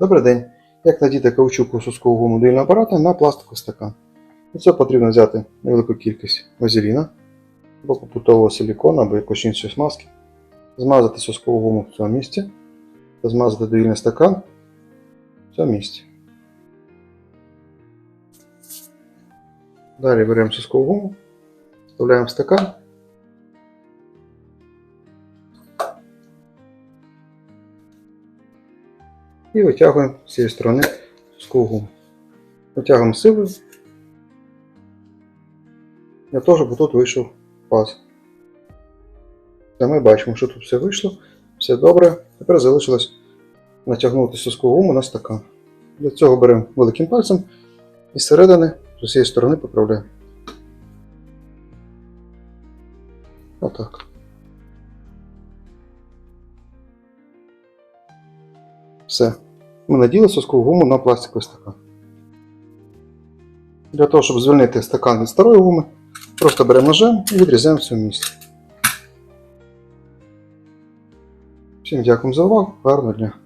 Добрий день. Як надіти каучуку соскового гуму дуїльного апарата на пластиковий стакан? Для цього потрібно взяти невелику кількість вазеліна або попутового силікону, або якоїсь іншої смазки, змазати соскову гуму в цьому місці та змазати дуїльний стакан в цьому місці. Далі беремо соскову гуму, вставляємо в стакан. І витягуємо з цієї сторони гуму. Витягуємо силою для того, щоб тут вийшов паз. Та ми бачимо, що тут все вийшло, все добре. Тепер залишилось натягнути соскову гуму на стакан. Для цього беремо великим пальцем і зсередини з усієї сторони поправляємо. Отак. Все. Ми наділи соскову гуму на пластиковий стакан. Для того, щоб звільнити стакан від старої гуми, просто беремо ножем і відрізаємо в місце. Всім дякую за увагу, гарного дня!